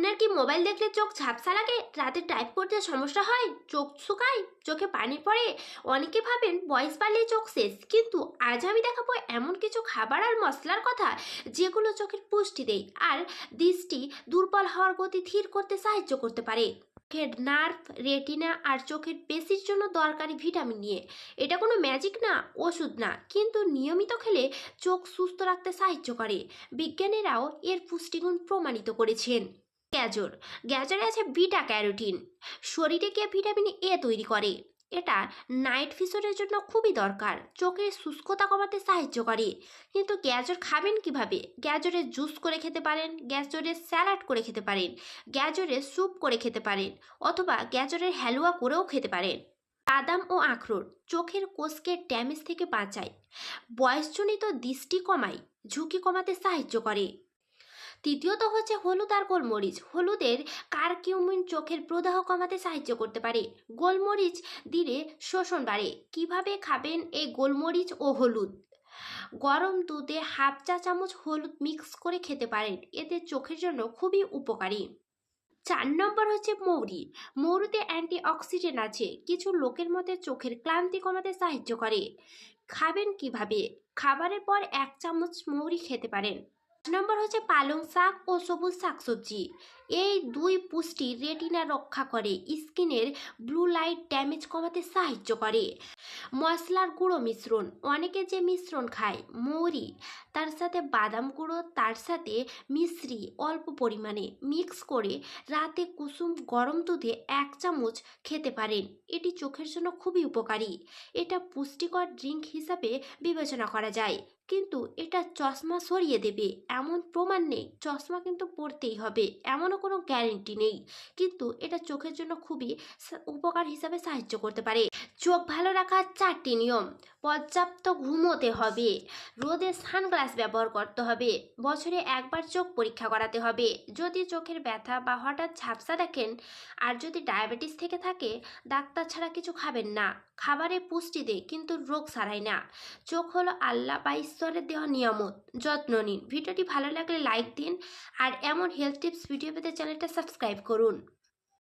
আপনার কি মোবাইল দেখলে চোখ ঝাপসা লাগে? রাতে টাইপ করতে সমস্যা হয়? চোখ শুকায়? চোখে পানি পড়ে? অনেকে ভাবেন বয়স বাড়লেই চোখ শেষ। কিন্তু আজ আমি দেখাবো এমন কিছু খাবার আর মশলার কথা যেগুলো চোখের পুষ্টি দেয় আর দৃষ্টি দুর্বল হওয়ার গতি ধীর করতে সাহায্য করতে পারে। চোখের নার্ভ রেটিনা আর চোখের পেশির জন্য দরকারি ভিটামিন নিয়ে। এটা কোনো ম্যাজিক না, ওষুধ না, কিন্তু নিয়মিত খেলে চোখ সুস্থ রাখতে সাহায্য করে। বিজ্ঞানীরাও এর পুষ্টিগুণ প্রমাণিত করেছেন। গ্যাজর। গ্যাজরে আছে বিটা ক্যারোটিন। শরীরে গিয়ে ভিটামিন এ তৈরি করে। এটা নাইট ভিশনের জন্য খুবই দরকার। চোখের শুষ্কতা কমাতে সাহায্য করে। কিন্তু গ্যাজর খাবেন কীভাবে? গ্যাজরের জুস করে খেতে পারেন গ্যাজরের স্যালাড করে খেতে পারেন গ্যাজরের স্যুপ করে খেতে পারেন, অথবা গ্যাজরের হ্যালুয়া করেও খেতে পারেন। বাদাম ও আখরোট চোখের কোষকে ড্যামেজ থেকে বাঁচায়। বয়সজনিত দৃষ্টি কমায়, ঝুঁকি কমাতে সাহায্য করে। তৃতীয়ত হচ্ছে হলুদ আর গোলমরিচ। হলুদের কারকিউমিন চোখের প্রদাহ কমাতে সাহায্য করতে পারে। গোলমরিচ দিলে শোষণ বাড়ে। কীভাবে খাবেন এই গোলমরিচ ও হলুদ? গরম দুধে হাফ চা চামচ হলুদ মিক্স করে খেতে পারেন। এতে চোখের জন্য খুবই উপকারী। চার নম্বর হচ্ছে মৌরি। মৌরিতে অ্যান্টি অক্সিডেন্ট আছে। কিছু লোকের মধ্যে চোখের ক্লান্তি কমাতে সাহায্য করে। খাবেন কীভাবে? খাবারের পর এক চামচ মৌরি খেতে পারেন। নম্বর হচ্ছে পালং শাক ও সবুজ শাকসবজি। এই দুই পুষ্টি রেটিনা রক্ষা করে, স্কিনের ব্লু লাইট ড্যামেজ কমাতে সাহায্য করে। মশলার গুঁড়ো মিশ্রণ, অনেকে যে মিশ্রণ খায়, মৌরি, তার সাথে বাদাম গুঁড়ো, তার সাথে মিশ্রি অল্প পরিমাণে মিক্স করে রাতে কুসুম গরম দুধে এক চামচ খেতে পারেন। এটি চোখের জন্য খুবই উপকারী। এটা পুষ্টিকর ড্রিঙ্ক হিসাবে বিবেচনা করা যায়। কিন্তু এটা চশমা সরিয়ে দেবে। এমন প্রমাণ নেই, চশমা কিন্তু পরতেই হবে, এমনও কোনো গ্যারেন্টি নেই। কিন্তু এটা চোখের জন্য খুবই উপকার হিসাবে সাহায্য করতে পারে। চোখ ভালো রাখার চারটি নিয়ম। পর্যাপ্ত ঘুমোতে হবে। রোদে সানগ্লাস ব্যবহার করতে হবে। বছরে একবার চোখ পরীক্ষা করাতে হবে। যদি চোখের ব্যথা বা হঠাৎ ঝাপসা দেখেন আর যদি ডায়াবেটিস থেকে থাকে, ডাক্তার ছাড়া কিছু খাবেন না। খাবারে পুষ্টি দেয়, কিন্তু রোগ সারায় না। চোখ হলো আল্লাহ বা ঈশ্বরের দেওয়া নিয়ামত। যত্ন নিন। ভিডিওটি ভালো লাগলে লাইক দিন। আর এমন হেলথ টিপস ভিডিও পেতে চ্যানেলটা সাবস্ক্রাইব করুন।